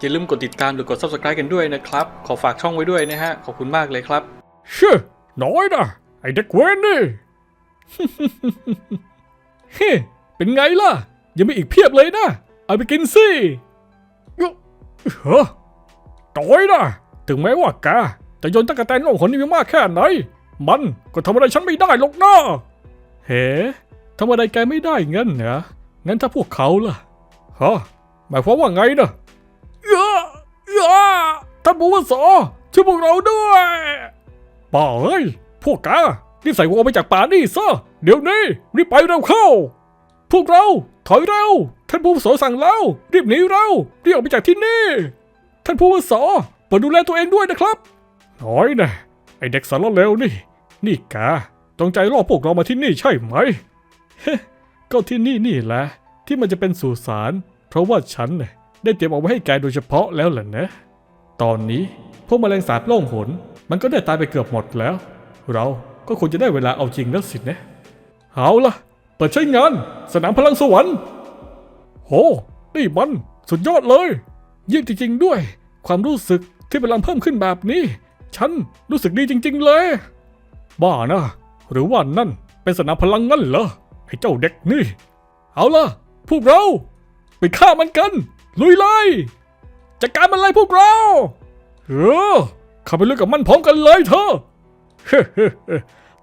อย่าลืมกดติดตามหรือกด subscribe กันด้วยนะครับ ขอฝากช่องไว้ด้วยนะฮะ ขอบคุณมากเลยครับ เชื่อน้อยนะไอเด็กเวนนี่ เฮ้เป็นไงล่ะ ยังมีอีกเพียบเลยนะ เอาไปกินสิยะเฮ้อน้อยนะถึงแม้ว่าแกจะโยนตะกะแตนลงหนนี่มากแค่ไหน มันก็ทำอะไรฉันไม่ได้หรอกนะเฮ้ทำอะไรแกไม่ได้งั้นเหรองั้นถ้าพวกเขาล่ะฮะหมายความว่าไงนะ ท่านผู้ว่าสอช่วยพวกเราด้วยป่าเอ้ยพวกการีบใส่หัวไปจากป่านี่ซะเดี๋ยวนี้รีบไปเร็วเข้า พวกเราถอยเร็วท่านผู้วุโสสั่งแล้วรีบหนีเร็วรีบออกไปจากที่นี่ ท่านผู้วุโสโปรดดูแลตัวเองด้วยนะครับน้อยนะไอเด็กสารเลวนี่ นี่กาจงใจล่อพวกเรามาที่นี่ใช่ไหมเฮ้ก็ที่นี่นี่แหละที่มันจะเป็นสุสานเพราะว่าฉันน่ะได้เตรียมเอาไว้ให้แกโดยเฉพาะแล้วแหละนะ ตอนนี้พวกมแมลงสาบโล่งหน มันก็ได้ตายไปเกือบหมดแล้ว เราก็ควรจะได้เวลาเอาจริงแล้วสินะเอาล่ะ เปิดใช้งาน สนามพลังสวรรค์โหนี่มันสุดยอดเลยยิ่งจริงๆด้วย ความรู้สึกที่พลังเพิ่มขึ้นแบบนี้ ฉันรู้สึกดีจริง ๆ เลย บ้านะ หรือว่านั่นเป็นสนามพลังงั้นเหรอไอ้เจ้าเด็กนี่ เอาล่ะ พวกเรา ไปฆ่ามันกัน ลุยเลยจัดการมันเลยพวกเรา เออข้าไปเลุยกับมันพร้อมกันเลยเถอะ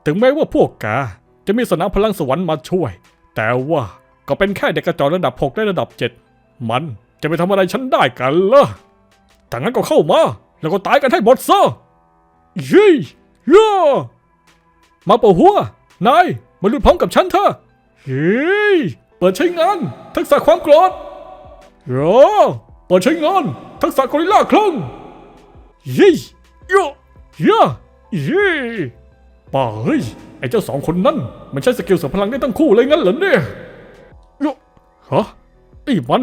ถึงแม้ว่าพวกแกจะมีสนามพลังสวรรค์มาช่วย แต่ว่าก็เป็นแค่เด็กกระจอกระดับ6และระดับ7มันจะไปทำอะไรฉันได้กันล่ะถ้างั้นก็เข้ามา แล้วก็ตายกันให้หมดซะยี่ย่มาป่าหัว นาย มาลุยพร้อมกับฉันเถอะเฮ้ยเปิดใช้งาน ทักษะความโกรธโยเปิดใช้งาน ทักษะกอริลลาคลั่ง ยี่ย่ย่ยี่ป่าเฮ้ยไอ้เจ้าสองคนนั้นมันใช้สกิลเสริมพลังได้ทั้งคู่เลยงั้นเหรอเนี่ยย่ฮะไอ้มัน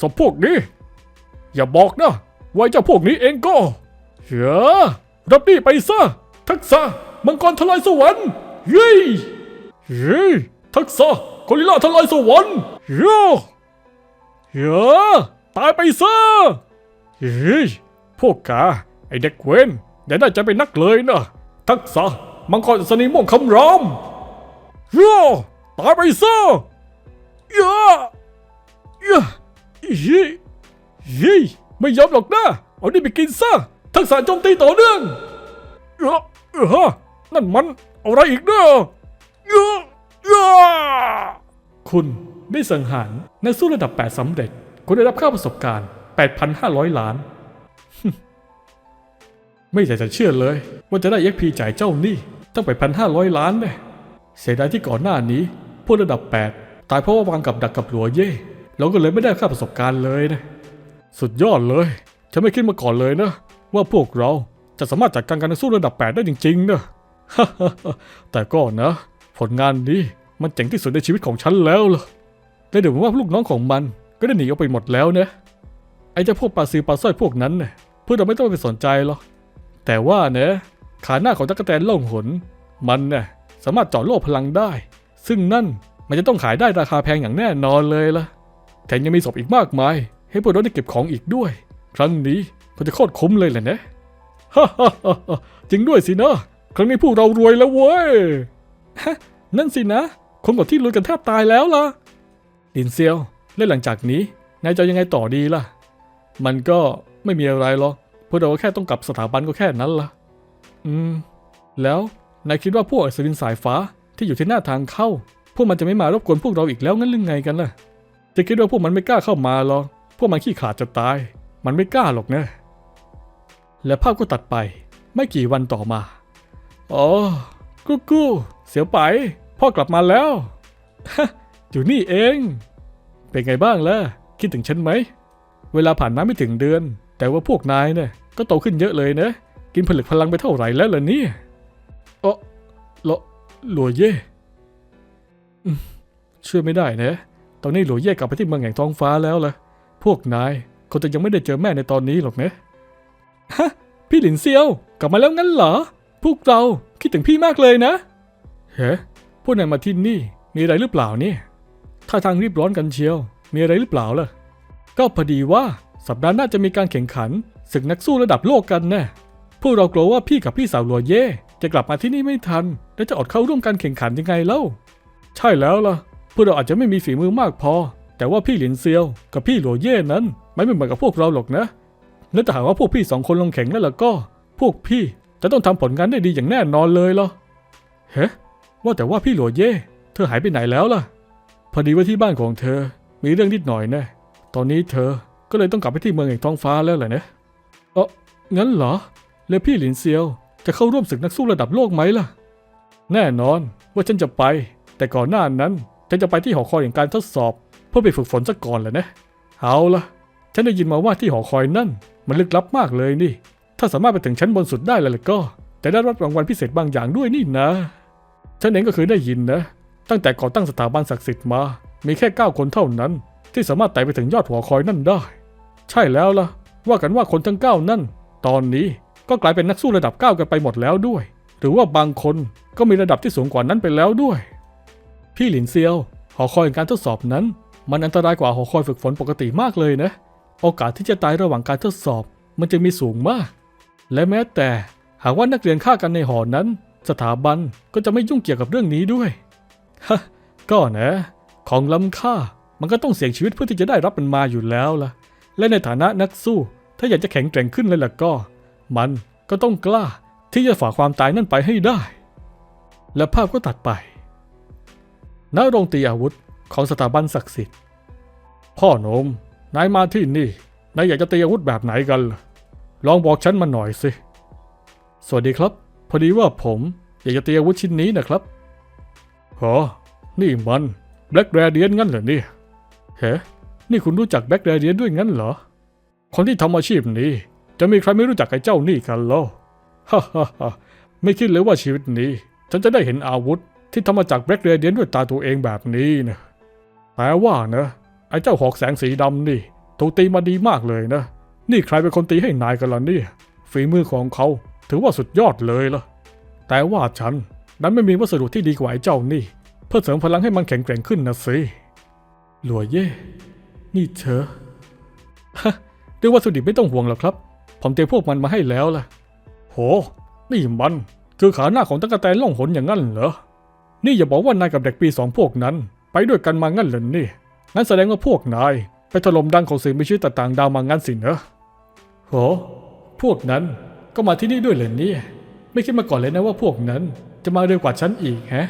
สมพวกนี้ อย่าบอกนะว่าไอ้เจ้าพวกนี้เองก็เฮ้อรับนี่ไปซะทักษะมังกรทลายสวรรค์ยี่ยี่ทักษะกอริลลาทลายสวรรค์เฮ้อเฮ้อตายไปซะเฮ้ยพวกกา เด็กเวนอย่าได้ใจเป็นนักเลยนะ ทักษะมังกรสนีม่วงคำรามย่าตายไปซะย่าย่าเฮ้ยเฮ้ยไม่ยอมหรอกนะ เอานี่ไปกินซะ ทักษะโจมตีต่อเนื่องย่าเออนั่นมันอะไรอีกเนอะย่าย่าคุณได้สังหารนักสู้ระดับ 8สำเร็จ คุณได้รับค่าประสบการณ์ 8,500 ล้าน ไม่อยากจะเชื่อเลย ว่าจะได้ XP จ่ายเจ้าหนี้ตั้งไปพันห้าร้อยล้านเนี่ยเสียดายที่ก่อนหน้านี้พวกระดับ 8 ตายเพราะว่าวางกับดักกับหลัวเย่เราก็เลยไม่ได้ค่าประสบการณ์เลยนะ สุดยอดเลย ฉันไม่คิดมาก่อนเลยนะ ว่าพวกเราจะสามารถจัดการการต่อสู้ระดับ 8 ได้จริงๆนะแต่ก็นะ ผลงานนี้มันเจ๋งที่สุดในชีวิตของฉันแล้วล่ะและเดี๋ยวผมว่าลูกน้องของมันก็ได้หนีออกไปหมดแล้วนะไอ้เจ้าพวกปลาซิวปลาสร้อยพวกนั้นเนี่ยพวกเราไม่ต้องไปสนใจหรอก แต่ว่าเนะขาหน้าของตั๊กแตนล่องหน มันน่ะสามารถจาะโล่พลังได้ ซึ่งนั่นมันจะต้องขายได้ราคาแพงอย่างแน่นอนเลยล่ะแถมยังมีศพอีกมากมาย ให้พวกเราได้เก็บของอีกด้วย ครั้งนี้ก็จะโคตรคุ้มเลยแหละนะฮ่าฮ่าฮ่าฮ่าจริงด้วยสินะ ครั้งนี้พวกเรารวยแล้วเว้ยฮะนั่นสินะ คนกว่าที่รวยกันแทบตายแล้วล่ะลินเซียวและหลังจากนี้นายจะยังไงต่อดีล่ะ มันก็ไม่มีอะไรหรอก พวกเราแค่ต้องกลับสถาบันก็แค่นั้นละอืม แล้วนายคิดว่าพวกอัศวินสายฟ้าที่อยู่ที่หน้าทางเข้า พวกมันจะไม่มารบกวนพวกเราอีกแล้วงั้นหรือไงกันล่ะ จะคิดว่าพวกมันไม่กล้าเข้ามาหรอกพวกมันขี้ขาดจะตาย มันไม่กล้าหรอกนะ และภาพก็ตัดไป ไม่กี่วันต่อมา อ๋อ กูกูเสียวไป พ่อกลับมาแล้วฮะอยู่นี่เอง เป็นไงบ้างล่ะ คิดถึงฉันไหม เวลาผ่านมาไม่ถึงเดือน แต่ว่าพวกนายเนี่ย ก็โตขึ้นเยอะเลยนะ กินผลึกพลังไปเท่าไหร่แล้วล่ะเนี่ยเออหลหลัวเย่เชื่อไม่ได้นะ ตอนนี้หลัวเย่กลับไปที่เมืองแห่งท้องฟ้าแล้วล่ะ พวกนายคงจะยังไม่ได้เจอแม่ในตอนนี้หรอกนะฮะพี่หลินเซียว กลับมาแล้วงั้นเหรอ พวกเราคิดถึงพี่มากเลยนะเฮ้พวกนายมาที่นี่มีอะไรหรือเปล่าเนี่ยท่าทางรีบร้อนกันเชียว มีอะไรหรือเปล่าล่ะ ก็พอดีว่าสัปดาห์หน้าจะมีการแข่งขัน ศึกนักสู้ระดับโลกกันแน่พวกเรากลัวว่าพี่กับพี่สาวหลัวเย่จะกลับมาที่นี่ไม่ทัน และจะอดเข้าร่วมการแข่งขันยังไงเล่า ใช่แล้วล่ะ พวกเราอาจจะไม่มีฝีมือมากพอ แต่ว่าพี่หลินเซียว กับพี่หลัวเย่นั้น ไม่เหมือนกับพวกเราหรอกนะ และถ้าหากว่าพวกพี่สองคนลงแข่งแล้วล่ะก็ พวกพี่จะต้องทำผลงานได้ดีอย่างแน่นอนเลยเหรอเฮ้ว่าแต่ว่าพี่หลัวเย่เธอหายไปไหนแล้วล่ะ พอดีว่าที่บ้านของเธอมีเรื่องนิดหน่อยแน่ตอนนี้เธอก็เลยต้องกลับไปที่เมืองแห่งท้องฟ้าแล้วแหละนะเออ งั้นเหรอ แล้วพี่หลินเซียวจะเข้าร่วมศึกนักสู้ระดับโลกไหมล่ะ แน่นอนว่าฉันจะไป แต่ก่อนหน้านั้น ฉันจะไปที่หอคอยแห่างการทดสอบ เพื่อไปฝึกฝนซะก่อนแหละนะ เอาล่ะ ฉันได้ยินมาว่าที่หอคอยนั่น มันลึกลับมากเลยนี่ ถ้าสามารถไปถึงชั้นบนสุดได้แล้วก็จะได้รับรางวัลพิเศษบางอย่างด้วยนี่นะ ฉันเองก็เคยได้ยินนะ ตั้งแต่ก่อตั้งสถาบันศักดิ์สิทธิ์มา มีแค่9คนเท่านั้น ที่สามารถไต่ไปถึงยอดหอคอยนั่นได้ ใช่แล้วล่ะ ว่ากันว่าคนทั้ง9นั่น ตอนนี้ก็กลายเป็นนักสู้ระดับ9กันไปหมดแล้วด้วย หรือว่าบางคนก็มีระดับที่สูงกว่านั้นไปแล้วด้วย พี่หลินเซียวหอคอยการทดสอบนั้น มันอันตรายกว่าหอคอยฝึกฝนปกติมากเลยนะ โอกาสที่จะตายระหว่างการทดสอบ มันจะมีสูงมาก และแม้แต่หากว่านักเรียนฆ่ากันในหอนั้น สถาบันก็จะไม่ยุ่งเกี่ยวกับเรื่องนี้ด้วยฮะก็นะ ของล้ำค่ามันก็ต้องเสี่ยงชีวิตเพื่อที่จะได้รับมันมาอยู่แล้วล่ะ และในฐานะนักสู้ ถ้าอยากจะแข็งแกร่งขึ้นเลยล่ะก็ มันก็ต้องกล้าที่จะฝ่าความตายนั่นไปให้ได้ และภาพก็ตัดไปณโรงตีอาวุธของสถาบันศักดิ์สิทธิ์ พ่อหนมนายมาที่นี่ นายอยากจะตีอาวุธแบบไหนกันล่ะลองบอกฉันมาหน่อยสิ สวัสดีครับ พอดีว่าผมอยากจะตีอาวุธชิ้นนี้นะครับฮะนี่มันแบล็กแรเดียนงั้นเหรอเนี่ยเฮ้นี่คุณรู้จักแบล็กแรเดียนด้วยงั้นเหรอ คนที่ทำอาชีพนี้ จะมีใครไม่รู้จักไอ้เจ้านี่กันหรอฮ่าฮ่าฮ่าไม่คิดเลยว่าชีวิตนี้ ฉันจะได้เห็นอาวุธที่ทำมาจากแบล็กเรเดียนด้วยตาตัวเองแบบนี้นะแต่ว่านะไอ้เจ้าหอกแสงสีดำนี่ถูกตีมาดีมากเลยนะ นี่ใครเป็นคนตีให้นายกันล่ะเนี่ยฝีมือของเขาถือว่าสุดยอดเลยล่ะ แต่ว่าฉันนั้นไม่มีวัสดุที่ดีกว่าไอ้เจ้านี่ เพื่อเสริมพลังให้มันแข็งแกร่งขึ้นนะสิหลัวเย่นี่เธอ รื่องวัตถุดิบไม่ต้องห่วงหรอกครับ ผมเตรียมพวกมันมาให้แล้วล่ะ โห นี่มัน คือขาหน้าของตะกะแตนล่องหนอย่างนั้นเหรอ นี่อย่าบอกว่านายกับเด็กปีสองพวกนั้น ไปด้วยกันมางั้นเหรอนี่ งั้นแสดงว่าพวกนาย ไปถล่มดังของสิ่งมีชีวิตต่างดาวมางั้นสินะโห พวกนั้นก็มาที่นี่ด้วยเหรอเนี่ยไม่คิดมาก่อนเลยนะว่าพวกนั้นจะมาเร็วกว่าฉันอีกแฮะ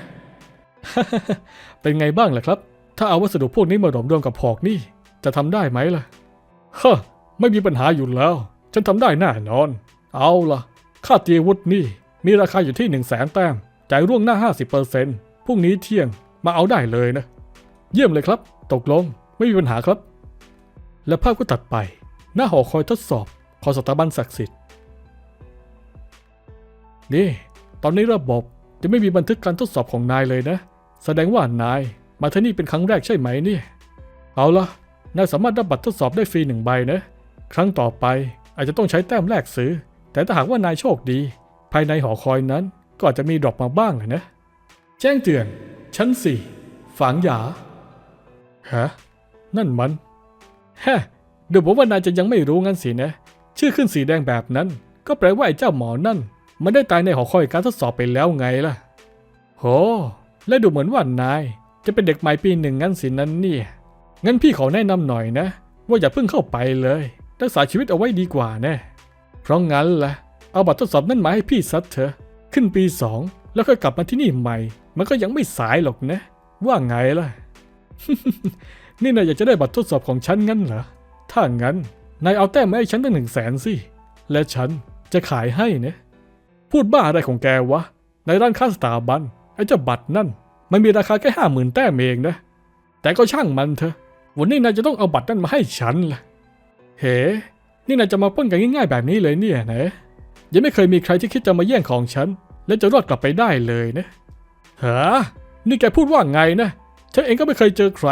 เป็นไงบ้างล่ะครับ ถ้าเอาวัสดุพวกนี้มาหลอมรวมกับหอกนี่ จะทำได้ไหมล่ะฮะ ไม่มีปัญหาอยู่แล้ว ฉันทำได้แน่นอน เอาล่ะ ค่าเตียวุธนี่ มีราคาอยู่ที่1นึ่งแสนแต้ม จ่ายร่วงหน้า 50%พรุ่งนี้เที่ยงมาเอาได้เลยนะ เยี่ยมเลยครับ ตกลง ไม่มีปัญหาครับ และภาพก็ตัดไป หน้าหอคอยทดสอบของสถาบันศักดิ์สิทธิ์ นี่ ตอนนี้ระบบจะไม่มีบันทึกการทดสอบของนายเลยนะ แสดงว่านายมาที่นี่เป็นครั้งแรกใช่ไหมเนี่ย เอาละนายสามารถรับบัตรทดสอบได้ฟรีหนึ่งใบนะ ครั้งต่อไปอาจจะต้องใช้แต้มแลกซื้อ แต่ถ้าหากว่านายโชคดี ภายในหอคอยนั้นก็อาจจะมีดรอปมาบ้างอะนะ แจ้งเตือน ชั้นสี่ฝังหยาฮะนั่นมันฮะเดี๋ยวบอกว่านายจะยังไม่รู้งั้นสินะ ชื่อขึ้นสีแดงแบบนั้น ก็แปลว่าไอ้เจ้าหมอนั่น มันได้ตายในหอคอยการทดสอบไปแล้วไงล่ะ โห และดูเหมือนว่านาย จะเป็นเด็กใหม่ปีหนึ่งงั้นสินั้นนี่งั้นพี่ขอแนะนำหน่อยนะ ว่าอย่าเพิ่งเข้าไปเลย รักษาชีวิตเอาไว้ดีกว่าแน่เพราะงั้นล่ะ เอาบัตรทดสอบนั่นมาให้พี่ซัดเถอะ ขึ้นปีสองแล้วค่อยกลับมาที่นี่ใหม่ มันก็ยังไม่สายหรอกนะ ว่าไงล่ะ นี่นายอยากจะได้บัตรทดสอบของฉันงั้นเหรอ ถ้างั้นนายเอาแต้มมาให้ฉันตั้งหนึ่งแสนสิ และฉันจะขายให้นะ พูดบ้าอะไรของแกวะ ในร้านค้าสถาบันไอ้เจ้าบัตรนั่น มันมีราคาแค่ห้าหมื่นแต้มเองนะ แต่ก็ช่างมันเถอะ วันนี้นายจะต้องเอาบัตรนั่นมาให้ฉันล่ะ เฮ้ นี่นายจะมาป้นกันง่ายๆแบบนี้เลยเนี่ยนะ ยังไม่เคยมีใครที่คิดจะมาแย่งของฉัน และจะรอดกลับไปได้เลยนะฮะนี่แกพูดว่าไงนะ ฉันเองก็ไม่เคยเจอใคร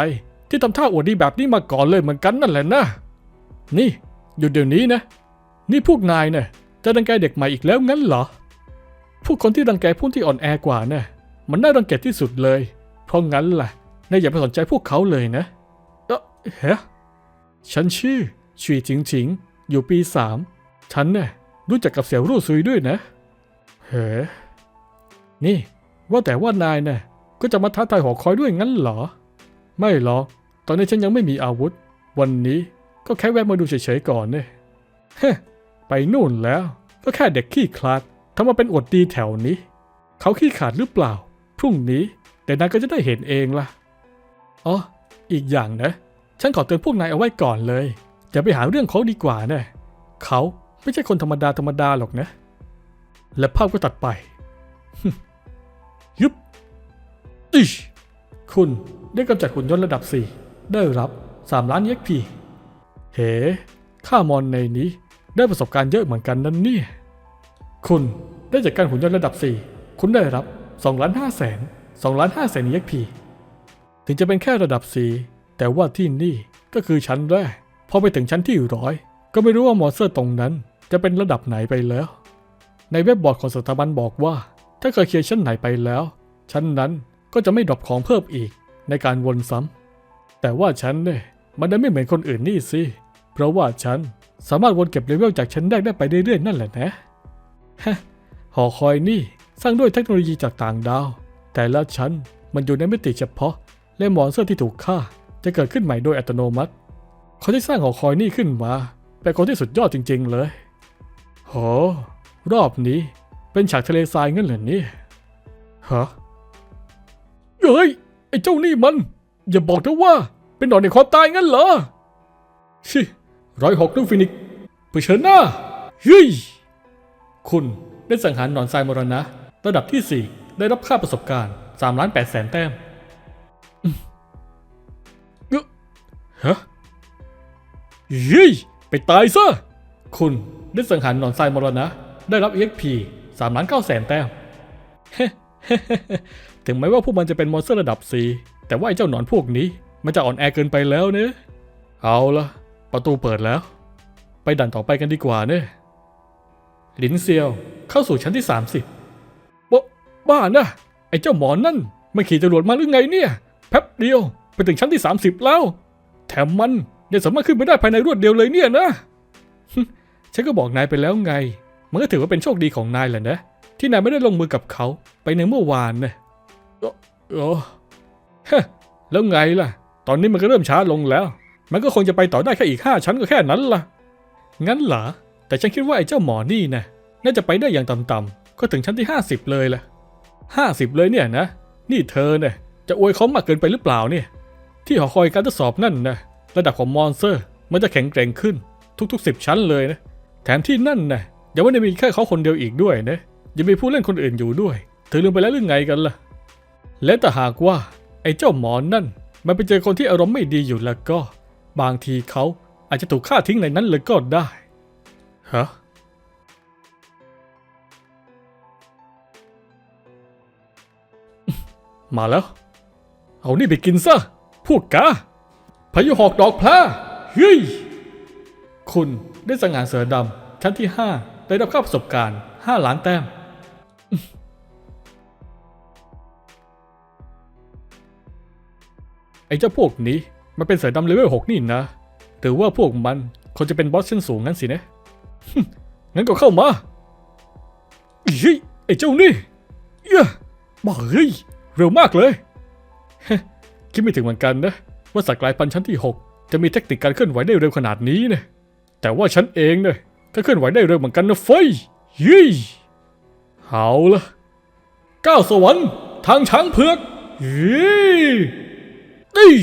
ที่ทำท่าอวดดีแบบนี้มาก่อนเลยเหมือนกันนั่นแหละนะ นี่หยุดเดี๋ยวนี้นะ นี่พวกนายเนี่ยจะรังแกเด็กใหม่อีกแล้วงั้นเหรอพวกคนที่รังแกผู้ที่อ่อนแอกว่าเนี่ยมันน่ารังเกียจที่สุดเลย เพราะงั้นล่ะนายอย่าไปสนใจพวกเขาเลยนะ เออเฮ้ฉันชื่อ ชีจิงฉิง อยู่ปีสามฉันเนี่ยรู้จักกับเสี่ยวรู่ซุยด้วยนะ เฮ้นี่ ว่าแต่ว่านายเนี่ยก็จะมาท้าทายหอคอยด้วยงั้นเหรอ ไม่หรอก ตอนนี้ฉันยังไม่มีอาวุธ วันนี้ก็แค่แวะมาดูเฉยๆก่อนเนี่ยเฮ้ไปนู่นแล้ว ก็แค่เด็กขี้คลาดทำมาเป็นอดดีแถวนี้ เขาขี้ขาดหรือเปล่า พรุ่งนี้เดี๋ยวนายก็จะได้เห็นเองล่ะ อ๋อ อีกอย่างนะ ฉันขอเตือนพวกนายเอาไว้ก่อนเลย อย่าไปหาเรื่องเขาดีกว่านะเขาไม่ใช่คนธรรมดาธรรมดาหรอกนะ และภาพก็ตัดไป ยุบอิชคุณได้กำจัดหุ่นยนต์ระดับ 4 ได้รับ 3 ล้านเย็กพีเฮ้ข้ามอนในนี้ได้ประสบการณ์เยอะเหมือนกันนั่นเนี่ย คุณได้จัดการหุ่นยนต์ระดับ 4 คุณได้รับ2ล้าน5แสน2ล้าน5แสนเย็กพีถึงจะเป็นแค่ระดับ 4 แต่ว่าที่นี่ก็คือชั้นแรก พอไปถึงชั้นที่ร้อยก็ไม่รู้ว่ามอนสเตอร์ตรงนั้น จะเป็นระดับไหนไปแล้ว ในเว็บบอร์ดของสถาบันบอกว่า ถ้าเคยเคลียร์ชั้นไหนไปแล้ว ชั้นนั้นก็จะไม่ดรอปของเพิ่มอีกในการวนซ้ำแต่ว่าฉันเนี่ยมันได้ไม่เหมือนคนอื่นนี่สิ เพราะว่าฉันสามารถวนเก็บเลเวลจากชั้นแรกได้ไปเรื่อยๆนั่นแหละนะฮะหอคอยนี่สร้างด้วยเทคโนโลยีจากต่างดาว แต่ละชั้นมันอยู่ในมิติเฉพาะ และมอนสเตอร์ที่ถูกฆ่าจะเกิดขึ้นใหม่โดยอัตโนมัติ เขาที่สร้างหอคอยนี่ขึ้นมา เป็นคนที่สุดยอดจริง ๆ เลย โห รอบนี้เป็นฉากทะเลทรายงั้นเหรอนี่ฮะเฮ้ย ไอ้เจ้านี่มัน อย่าบอกนะว่า เป็นหนอนในความตายงั้นเหรอ ชิร้อยหกนึกฟินิกซ์เผชิญหน้าเฮ้ยคุณได้สังหารหนอนทรายมรณะ ระดับที่ 4 ได้รับค่าประสบการณ์3ล้าน8แสนแต้มเอ้อฮะ ยไปตายซะ คุณได้สังหารหนอนทรายมรณะ ได้รับ EXP 3ล้าน9แสนแต้ม ถึงแม้ว่าพวกมันจะเป็นมอนสเตอร์ระดับ4แต่ว่าไอ้เจ้าหนอนพวกนี้ มันจะอ่อนแอเกินไปแล้วเนะเอาละประตูเปิดแล้ว ไปด่านต่อไปกันดีกว่าเนะลินเซียวเข้าสู่ชั้นที่ 30บ้บ้านะไอ้เจ้าหมอนนั่นมันขี่จรวดมาหรือไงเนี่ยแป๊บเดียวไปถึงชั้นที่ 30 แล้ว แถมมัน ยังสามารถขึ้นไปได้ภายในรวดเดียวเลยเนี่ยนะ ฉันก็บอกนายไปแล้วไง มันก็ถือว่าเป็นโชคดีของนายแหละนะ ที่นายไม่ได้ลงมือกับเขาไปในเมื่อวานนะโอ้โอ้ฮะแล้วไงล่ะ ตอนนี้มันก็เริ่มช้าลงแล้ว มันก็คงจะไปต่อได้แค่อีกห้าชั้นก็แค่นั้นล่ะ งั้นเหรอ แต่ฉันคิดว่าไอ้เจ้าหมอนี่นะ น่าจะไปได้อย่างต่ำๆ ก็ถึงชั้นที่ 50 เลยล่ะ50เลยเนี่ยนะ นี่เธอเนี่ยจะอวยเขามากเกินไปหรือเปล่าเนี่ย ที่หอคอยการทดสอบนั่นนะ ระดับของมอนสเตอร์ มันจะแข็งแกร่งขึ้นทุกๆ 10 ชั้นเลยนะ แถมที่นั่นนะยังไม่ได้มีแค่เขาคนเดียวอีกด้วยนะยังมีผู้เล่นคนอื่นอยู่ด้วยเธอลืมไปแล้วหรือไงกันล่ะ และแต่หากว่าไอ้เจ้าหมอนนั่น มันไปเจอคนที่อารมณ์ไม่ดีอยู่แล้วก็ บางทีเขาอาจจะถูกฆ่าทิ้งในนั้นเลยก็ได้ฮะมาแล้ว เอานี่ไปกินซะ พวกกา พายุหอกดอกพลาเฮ้ยคุณได้สังหารเสือดำชั้นที่ 5 ได้รับค่าประสบการณ์ 5 ล้านแต้ม ไอ้เจ้าพวกนี้มันเป็นเสือดำเลเวล6นี่นะหรือว่าพวกมันคงจะเป็นบอสชั้นสูงงั้นสินะงั้นก็เข้ามาเฮ้ยไอ้เจ้านี่เย้บ้าเฮ้ยเร็วมากเลยคิดไม่ถึงเหมือนกันนะ ว่าสัตว์กลายพันธุ์ชั้นที่ 6 จะมีเทคนิคการเคลื่อนไหวได้เร็วขนาดนี้นะแต่ว่าฉันเองเนี่ยก็เคลื่อนไหวได้เร็วเหมือนกันนะเฟยยี่เอาละก้าวสวรรค์ทางช้างเผือกยี่นี่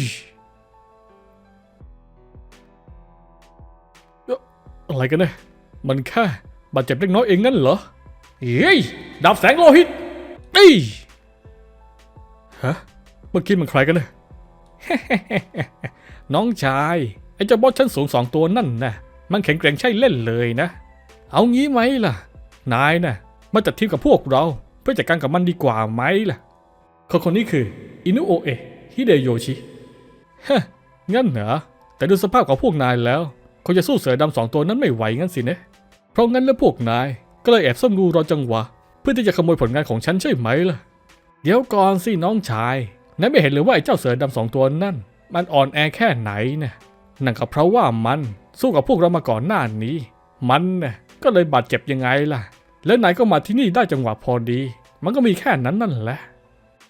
อะไรกันเนี่ยมันแค่บาดเจ็บเล็กน้อยเองงั้นเหรอเฮ้ยดาบแสงโลหิตนี่ฮะเมื่อกี้มันใครกันเนี่ย น้องชาย ไอ้เจ้าบอสชั้นสูงสองตัวนั่นนะมันแข็งแกร่งใช่เล่นเลยนะ เอางี้ไหมล่ะ นายนะมาจัดทีมกับพวกเรา เพื่อจัดการกับมันดีกว่าไหมล่ะคนคนนี้คืออินุโอเอะฮิเดโยชิฮะงั้นเหรอแต่ดูสภาพของพวกนายแล้วคงจะสู้เสือดำสองตัวนั้นไม่ไหวงั้นสินะเพราะงั้นแล้วพวกนายก็เลยแอบซ่อมดูรอจังหวะ เพื่อที่จะขโมยผลงานของฉันใช่ไหมล่ะ เดี๋ยวก่อนสิน้องชาย นายไม่เห็นหรือว่าไอ้เจ้าเสือดำสองตัวนั่น มันอ่อนแอแค่ไหนนะนั่นก็เพราะว่ามันสู้กับพวกเรามาก่อนหน้านี้ มันน่ะก็เลยบาดเจ็บยังไงล่ะ แล้วนายก็มาที่นี่ได้จังหวะพอดี มันก็มีแค่นั้นนั่นแหละ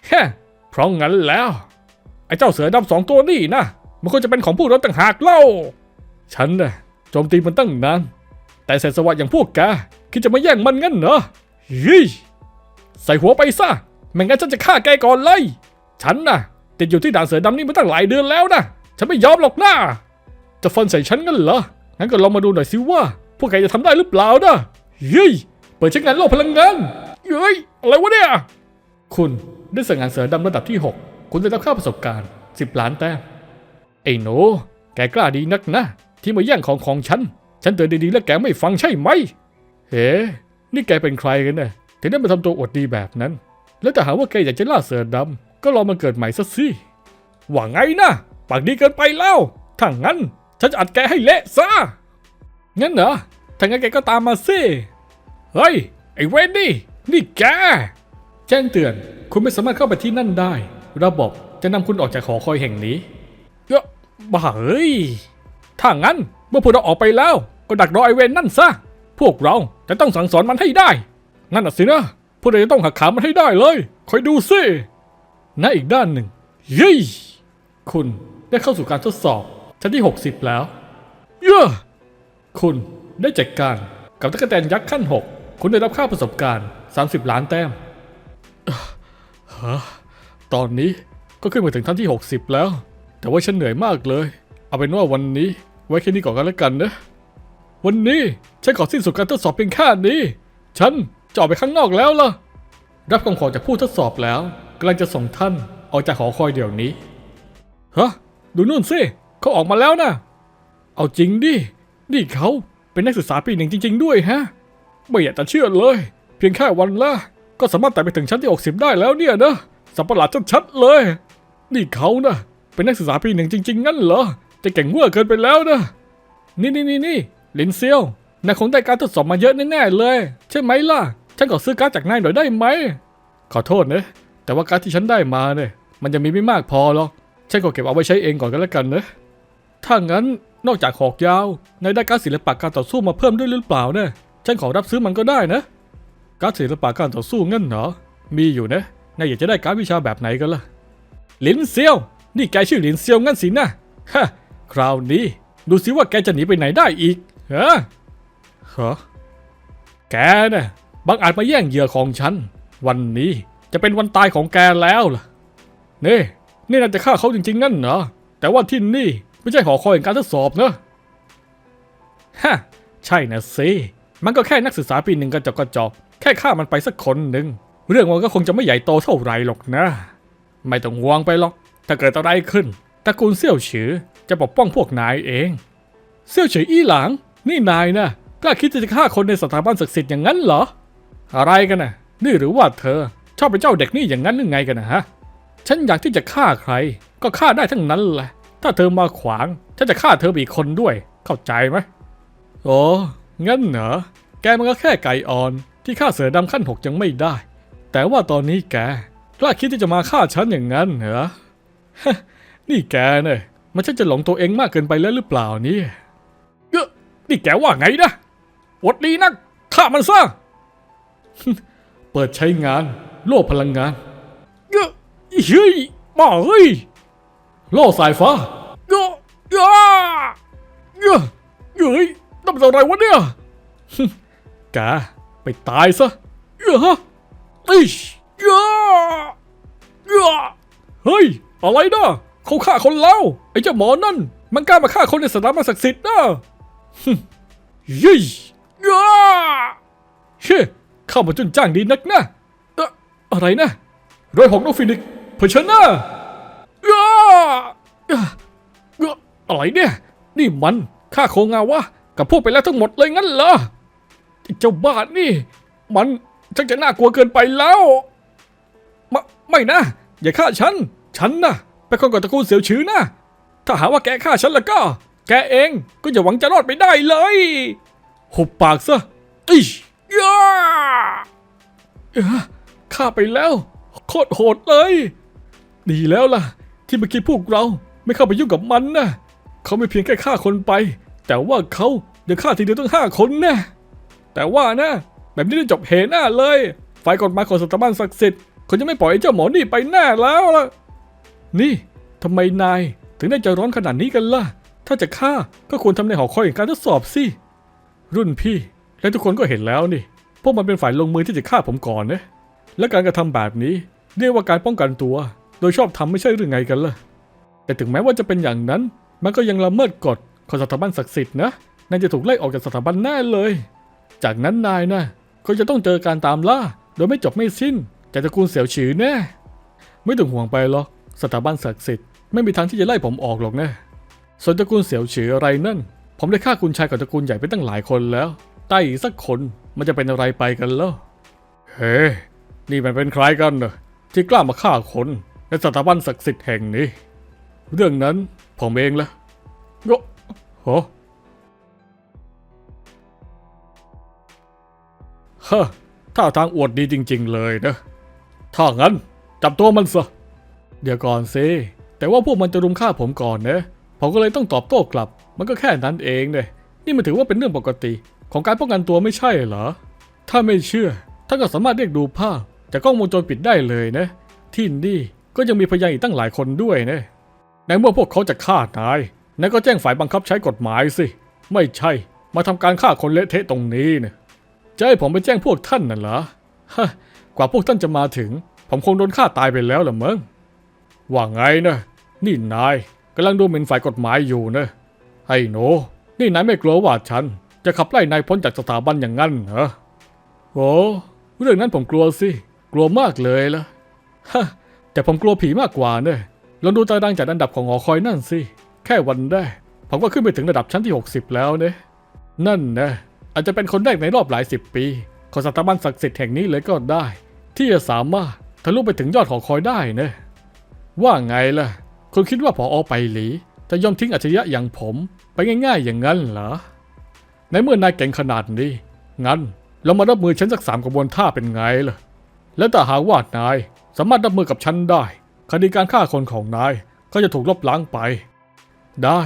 แค่เพราะงั้นแล้ว ไอ้เจ้าเสือดำสองตัวนี่นะมันควรจะเป็นของพวกเราต่างหากเล่า ฉันน่ะโจมตีมันตั้งนานแต่เศษสวะอย่างพวกแกคิดจะมาแย่งมันงั้นเหรอฮ้ยใส่หัวไปซะไม่งั้นฉันจะฆ่าแกก่อนเลย ฉันนะติดอยู่ที่ด่านเสือดำนี่มาตั้งหลายเดือนแล้วนะ ฉันไม่ยอมหรอกนะจะฟันใส่ฉันงั้นเหรอ งั้นก็ลองมาดูหน่อยสิว่า พวกแกจะทำได้หรือเปล่านะเฮ้ย เปิดใช้งานโลกพลังงาน เฮ้ย อะไรวะเนี่ย คุณได้สั่งงานเสือดำระดับที่ 6 คุณได้รับค่าประสบการณ์ 10 ล้านแต้ม ไอ้หนูแกกล้าดีนักนะ ที่มาแย่งของของฉัน ฉันเตือนดีๆแล้วแกไม่ฟังใช่ไหม เฮ้ นี่แกเป็นใครกันเนี่ยถึงได้มาทำตัวอวดดีแบบนั้น แล้วแต่หาว่าแกอยากจะล่าเสือดำ ก็รอมันเกิดใหม่ซะสิว่าไงนะปากดีเกินไปแล้วถ้างั้น ฉันจะอัดแกให้เละซะงั้นเหรอถ้างั้นแกก็ตามมาสิเฮ้ยไอ้เวนนี่นี่แก แจ้งเตือน คุณไม่สามารถเข้าไปที่นั่นได้ ระบบจะนำคุณออกจากหอคอยแห่งนี้เยอะบ้าเฮ้ยถ้างั้นเมื่อพวกเราออกไปแล้ว ก็ดักรอไอเวนนั่นซะ พวกเราจะต้องสั่งสอนมันให้ได้ นั่นน่ะสินะพวกเราจะต้องหักขามันให้ได้เลย คอยดูสิ ณอีกด้านหนึ่งเย้ยคุณได้เข้าสู่การทดสอบชั้นที่ 60 แล้ว เย้คุณได้จัดการกับตะกแตนยักษ์ขั้น 6 คุณได้รับค่าประสบการณ์ 30 ล้านแต้มฮะตอนนี้ก็ขึ้นมาถึงท่านที่ 60 แล้ว แต่ว่าฉันเหนื่อยมากเลย เอาเป็นว่าวันนี้ไว้แค่นี้ก่อนกันแล้วกันนะ วันนี้ฉันขอสิ้นสุดการทดสอบเพียงแค่นี้ ฉันจะออกไปข้างนอกแล้วล่ะ รับคำขอจากผู้ทดสอบแล้วกำลังจะส่งท่านออกจากหอคอยเดี๋ยวนี้ฮะดูนู่นสิเขาออกมาแล้วนะเอาจริงดินี่เขาเป็นนักศึกษาปีหนึ่งจริง ๆ ด้วยฮะไม่อยากจะเชื่อเลย เพียงแค่วันละก็สามารถไต่ไปถึงชั้นที่60ได้แล้วเนี่ยนะสับประหลาดชัดๆเลย นี่เขานะเป็นนักศึกษาปีหนึ่งจริง ๆ งั้นเหรอจะเก่งเวอร์เกินไปแล้วนะนี่นี่นี่นี่ลินเซียวนายคงได้การทดสอบมาเยอะแน่ๆเลย ใช่ไหมล่ะ ฉันขอซื้อการ์ดจากนายหน่อยได้ไหม ขอโทษนะ แต่ว่าการ์ดที่ฉันได้มาเนี่ย มันยังมีไม่มากพอหรอก ฉันขอเก็บเอาไว้ใช้เองก่อนก็แล้วกันนะ ถ้างั้นนอกจากหอกยาวนายได้การดศิลปะการต่อสู้มาเพิ่มด้วยหรือเปล่าเนี่ย ฉันขอรับซื้อมันก็ได้นะ การดศิลปะการต่อสู้งั้นเหรอ มีอยู่นะ นายอยากจะได้การดวิชาแบบไหนกันล่ะ หลินเซียว นี่แกชื่อหลินเซียวงั้นสินะฮะคราวนี้ดูสิว่าแกจะหนีไปไหนได้อีกฮะฮะแกน่ะ บังอาจมาแย่งเหยื่อของฉัน วันนี้จะเป็นวันตายของแกแล้วล่ะนี่นี่น่าจะฆ่าเขาจริงๆงั้นเหรอแต่ว่าที่นี่ไม่ใช่หอคอยแห่งการทดสอบนะฮะใช่นะสิมันก็แค่นักศึกษาปีหนึ่งกระจอกกระจอกแค่ฆ่ามันไปสักคนหนึ่งเรื่องมันก็คงจะไม่ใหญ่โตเท่าไรหรอกนะ ไม่ต้องห่วงไปหรอก ถ้าเกิดอะไรขึ้นตระกูลเซี่ยวฉือจะปกป้องพวกนายเอง เซี่ยวฉืออี้หลัง นี่นายนะกล้าคิดจะฆ่าคนในสถาบันศักดิ์สิทธิ์อย่างนั้นเหรอ อะไรกันนะนี่หรือว่าเธอ ชอบเป็นเจ้าเด็กนี่อย่างนั้นหรือไงกันนะฮะ ฉันอยากที่จะฆ่าใคร ก็ฆ่าได้ทั้งนั้นแหละ ถ้าเธอมาขวาง ฉันจะฆ่าเธอไปอีกคนด้วย เข้าใจไหมโอ้งั้นเหรอ แกมันก็แค่ไก่อ่อน ที่ฆ่าเสือดำขั้นหกยังไม่ได้ แต่ว่าตอนนี้แกกล้าคิดที่จะมาฆ่าฉันอย่างนั้นเหรอฮะนี่แกเนี่ยมันช่างจะหลงตัวเองมากเกินไปแล้วหรือเปล่าเนี่ยเอ้อนี่แกว่าไงนะวดดีนักฆ่ามันซะ เปิดใช้งานโล่พลังงานเฮ้ยเฮ้ยบ้าเฮ้ยโล่สายฟ้าเฮ้ยเฮ้ยเฮ้ยนั่นเป็นอะไรวะเนี่ยแกไปตายซะเฮ้ยอิชเฮ้ยเฮ้ย อะไรนะเขาฆ่าคนแล้วไอ้เจ้าหมอนั่น มันกล้ามาฆ่าคนในสถาบันศักดิ์สิทธิ์นะฮึเฮ้ยเฮ้ย เข้ามาจนจ้างดีนักนะเอออะไรนะรอยหอกนกฟินิกเผยชนะอ้าอ้าอ้าอะไรเนี่ย นี่มันฆ่าโคงาวะกับพวกไปแล้วทั้งหมดเลยงั้นเหรอเจ้าบ้านนี่ มันชักจะน่ากลัวเกินไปแล้ว ไมไม่นะ อย่าฆ่าฉัน ฉันนะเป็นคนกับตระกูลเสี่ยวชือนะ ถ้าหาว่าแกฆ่าฉันแล้วก็ แกเองก็อย่าหวังจะรอดไปได้เลย หุบปากซะอิช ย่าเอ้อฆ่าไปแล้ว โคตรโหดเลย ดีแล้วล่ะ ที่เมื่อกี้พวกเราไม่เข้าไปยุ่งกับมันนะเขาไม่เพียงแค่ฆ่าคนไป แต่ว่าเขายังฆ่าทีเดียวตั้งห้าคนนะแต่ว่านะ แบบนี้ได้จบเหตุหน้าเลยฝ่ายกฎหมายของสถาบันศักดิ์สิทธิ์เขาจะไม่ปล่อยไอ้เจ้าหมอนี่ไปแน่แล้วล่ะ นี่ทำไมนายถึงได้ใจร้อนขนาดนี้กันล่ะ ถ้าจะฆ่าก็ควรทำในหอคอยแห่างการทดสอบสิ รุ่นพี่ และทุกคนก็เห็นแล้วนี่ พวกมันเป็นฝ่ายลงมือที่จะฆ่าผมก่อนนะ และการกระทำแบบนี้เรียกว่าการป้องกันตัว โดยชอบทำไม่ใช่หรือไงกันล่ะ แต่ถึงแม้ว่าจะเป็นอย่างนั้น มันก็ยังละเมิดกฎของสถาบันศักดิ์สิทธิ์นะ นายจะถูกไล่ออกจากสถาบันแน่เลย จากนั้นนายนะก็จะต้องเจอการตามล่า โดยไม่จบไม่สิ้นจากตระกูลเสี่ยวฉือแน่ ไม่ต้องห่วงไปหรอก สถาบันศักดิ์สิทธิ์ไม่มีทางที่จะไล่ผมออกหรอกนะ ส่วนตระกูลเสี่ยวฉืออะไรนั่น ผมได้ฆ่าคุณชายกับตระกูลใหญ่ไปตั้งหลายคนแล้ว ใต้อีกสักคนมันจะเป็นอะไรไปกันล่ะเฮ้นี่มันเป็นใครกันเนอะที่กล้ามาฆ่าคนในสถาบันศักดิ์สิทธิ์แห่งนี้ เรื่องนั้นผมเองละก็โหฮะท่าทางอวดดีจริง ๆ เลยนะถ้างั้น จับตัวมันซะเดี๋ยวก่อนสิแต่ว่าพวกมันจะรุมฆ่าผมก่อนนะ ผมก็เลยต้องตอบโต้กลับ มันก็แค่นั้นเองเลยนี่มันถือว่าเป็นเรื่องปกติ ของการป้องกันตัวไม่ใช่เหรอ ถ้าไม่เชื่อท่านก็สามารถเรียกดูภาพจากกล้องวงจรปิดได้เลยนะ ที่นี่ก็ยังมีพยานอีกตั้งหลายคนด้วยนะในเมื่อพวกเขาจะฆ่านายนายก็แจ้งฝ่ายบังคับใช้กฎหมายสิ ไม่ใช่ มาทำการฆ่าคนเละเทะตรงนี้นะจะให้ผมไปแจ้งพวกท่านน่ะเหรอฮะกว่าพวกท่านจะมาถึง ผมคงโดนฆ่าตายไปแล้วละมั้งว่าไงนะนี่นายกำลังดูหมิ่นฝ่ายกฎหมายอยู่นะไอ้หนนี่นายไม่กลัวว่าฉัน จะขับไล่นายพ้นจากสถาบันอย่างนั้นเหรอโอ้เรื่องนั้นผมกลัวสิ กลัวมากเลยล่ะฮะ แต่ผมกลัวผีมากกว่าเนอะลองดูตารางจัดอันดับของหอคอยนั่นสิ แค่วันแรกผมก็ขึ้นไปถึงระดับชั้นที่ 60 แล้วเนะนั่นนะ อาจจะเป็นคนแรกในรอบหลายสิบปี ของสถาบันศักดิ์สิทธิ์แห่งนี้เลยก็ได้ ที่จะสามารถทะลุไปถึงยอดหอคอยได้เนะว่าไงล่ะ คุณคิดว่าพออไปหลีจะยอมทิ้งอัจฉริยะอย่างผม ไปง่าย ๆ อย่างนั้นเหรอ ในเมื่อนายเก่งขนาดนี้ งั้นเรามารับมือฉันสักสามกระบวนท่าเป็นไงล่ะ และถ้าหากว่านายสามารถรับมือกับฉันได้ คดีการฆ่าคนของนายก็จะถูกลบล้างไป ได้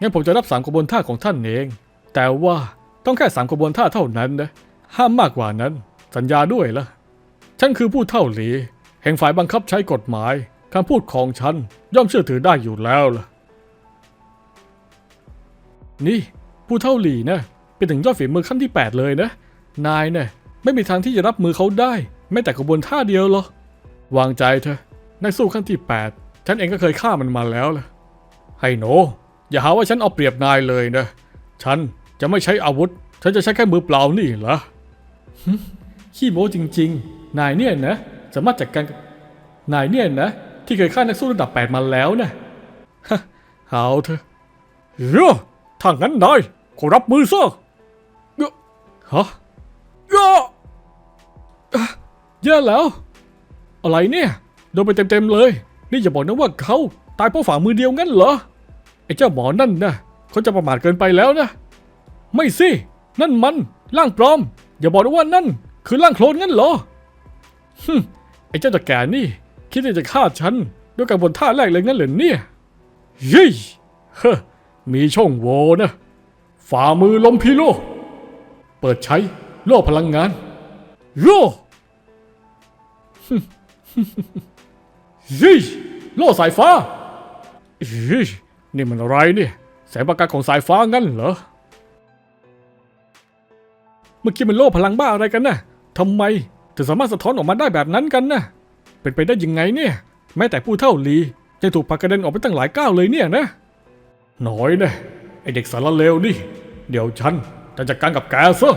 งั้นผมจะรับสามกระบวนท่าของท่านเอง แต่ว่าต้องแค่สามกระบวนท่าเท่านั้นนะ ห้ามมากกว่านั้น สัญญาด้วยละฉันคือผู้เท่าหลี แห่งฝ่ายบังคับใช้กฎหมายคำพูดของฉันย่อมเชื่อถือได้อยู่แล้วล่ะ นี่ ผู้เท่าหลีนะ เป็นถึงยอดฝีมือขั้นที่ 8 เลยนะ นายเนี่ยไม่มีทางที่จะรับมือเขาได้แม้แต่กระบวนท่าเดียวหรอกวางใจเถอะนักสู้ขั้นที่ 8 ฉันเองก็เคยฆ่ามันมาแล้วล่ะให้โน อย่าหาว่าฉันเอาเปรียบนายเลยนะ ฉันจะไม่ใช้อาวุธ ฉันจะใช้แค่มือเปล่านี่เหรอหึขี้โม้จริง ๆ นายเนี่ยนะ สามารถจัดการนายเนี่ยนะ ที่เคยฆ่านักสู้ระดับ 8 มาแล้วนะฮะเอาเถอะเฮ้อถ้างั้นนายขอรับมือซะ ฮะเอ้ออะแย่แล้ว อะไรเนี่ย โดนไปเต็มๆเลย นี่อย่าบอกนะว่าเขาตายเพราะฝ่ามือเดียวงั้นเหรอ ไอ้เจ้าหมอนั่นนะเขาจะประมาทเกินไปแล้วนะ ไม่สิ นั่นมันร่างปลอม อย่าบอกนะว่านั่น คือร่างโคลนงั้นเหรอฮึมไอ้เจ้าตะแก่นี่ คิดว่าจะฆ่าฉันด้วยการบนท่าแรกเลยงั้นเหรอเนี่ยยี่เฮ้อมีช่องโหว่นะฝ่ามือลมพิโล เปิดใช้โล่พลังงานโล่ยี่โล่สายฟ้ายี่นี่มันอะไรเนี่ยแสงประกายของสายฟ้างั้นเหรอ เมื่อกี้มันโล่พลังบ้าอะไรกันนะทำไมถึงสามารถสะท้อนออกมาได้แบบนั้นกันนะเป็นไปได้ยังไงเนี่ย แม้แต่ผู้เท่าลียังถูกผลักกระเด็นออกไปตั้งหลายก้าวเลยเนี่ยนะ น้อยนะไอเด็กสารเลวนี่ เดี๋ยวฉัน จะจัดการกับแกซะ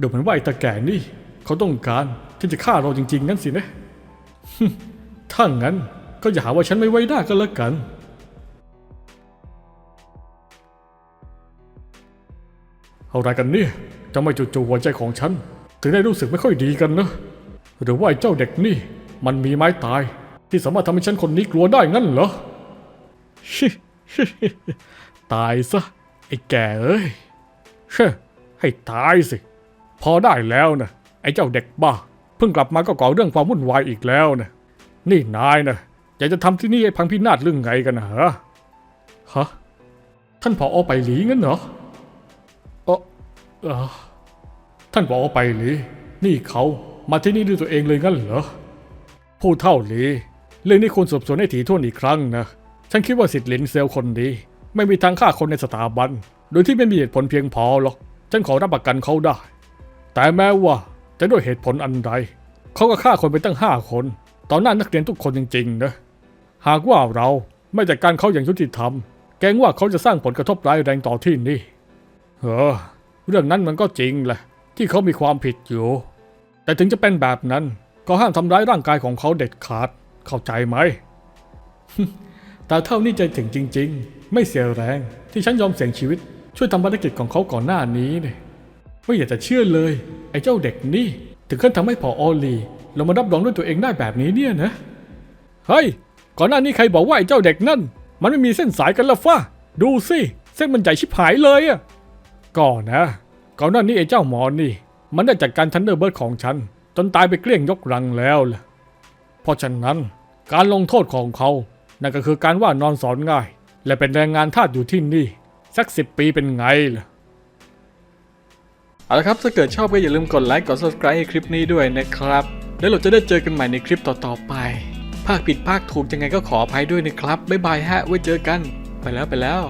ดูเหมือนว่าไอ้ตาแก่นี่ เขาต้องการที่จะฆ่าเราจริง ๆ งั้นสินะ ถ้างั้นก็อย่าหาว่าฉันไม่ไว้หน้ากันแล้วกัน เอาไรกันเนี่ยทำไมจู่ๆหัวใจของฉัน ถึงได้รู้สึกไม่ค่อยดีกันนะ หรือว่าไอ้เจ้าเด็กนี่ มันมีไม้ตาย ที่สามารถทำให้ฉันคนนี้กลัวได้งั้นเหรอ ตายซะ ไอ้แก่เอ้ย เช่ให้ตายสิ พอได้แล้วนะไอ้เจ้าเด็กบ้า เพิ่งกลับมาก็ก่อเรื่องความวุ่นวายอีกแล้วนะนี่นายนะอยากจะทำที่นี่ให้พังพินาศเรื่องไงกันนะฮะฮะท่านผออไปหลีงั้นเหรอเออเออท่านผออไปหลี นี่เขามาที่นี่ด้วยตัวเองเลยงั้นเหรอผู้เท่าหลีเรื่องนี้ควรสอบสวนให้ถี่ถ้วนอีกครั้งนะ ฉันคิดว่าสิทธิ์หลินเซลคนดีไม่มีทางฆ่าคนในสถาบัน โดยที่ไม่มีเหตุผลเพียงพอหรอก ฉันขอรับประกันเขาได้ แต่แม้ว่าจะด้วยเหตุผลอันใด เขาก็ฆ่าคนไปตั้งห้าคน ต่อหน้านักเรียนทุกคนจริงๆนะ หากว่าเราไม่จัดการเขาอย่างยุติธรรม แกงว่าเขาจะสร้างผลกระทบร้ายแรงต่อที่นี่ เออ เรื่องนั้นมันก็จริงแหละ ที่เขามีความผิดอยู่ แต่ถึงจะเป็นแบบนั้น ก็ห้ามทำร้ายร่างกายของเขาเด็ดขาด เข้าใจไหมแต่เท่านี้ใจถึงจริง ๆ ไม่เสียแรงที่ฉันยอมเสี่ยงชีวิต ช่วยทำภารกิจของเขาก่อนหน้านี้เนี่ยไม่อยากจะเชื่อเลย ไอ้เจ้าเด็กนี่ ถึงขั้นทำให้พออลีลงมารับรองด้วยตัวเองได้แบบนี้เนี่ยนะเฮ้ยก่อนหน้านี้ใครบอกว่าไอ้เจ้าเด็กนั่น มันไม่มีเส้นสายกันละฟ้าดูสิเส้นมันใหญ่ชิบหายเลยอะก่อนนะ ก่อนหน้านี้ไอ้เจ้าหมอนี่ มันได้จัดการทันเดอร์เบิร์ดของฉัน จนตายไปเกลี้ยงยกรังแล้วล่ะเพราะฉะนั้นการลงโทษของเขานั่นก็คือการว่านอนสอนง่าย และเป็นแรงงานทาสอยู่ที่นี่ สักสิบปีเป็นไงล่ะ เอาละครับ ถ้าเกิดชอบก็อย่าลืมกดไลค์ กด subscribe ให้คลิปนี้ด้วยนะครับ แล้วเราจะได้เจอกันใหม่ในคลิปต่อๆไป ภาคผิดภาคถูกยังไงก็ขออภัยด้วยนะครับ บ๊ายบายฮะ ไว้เจอกัน ไปแล้วไปแล้ว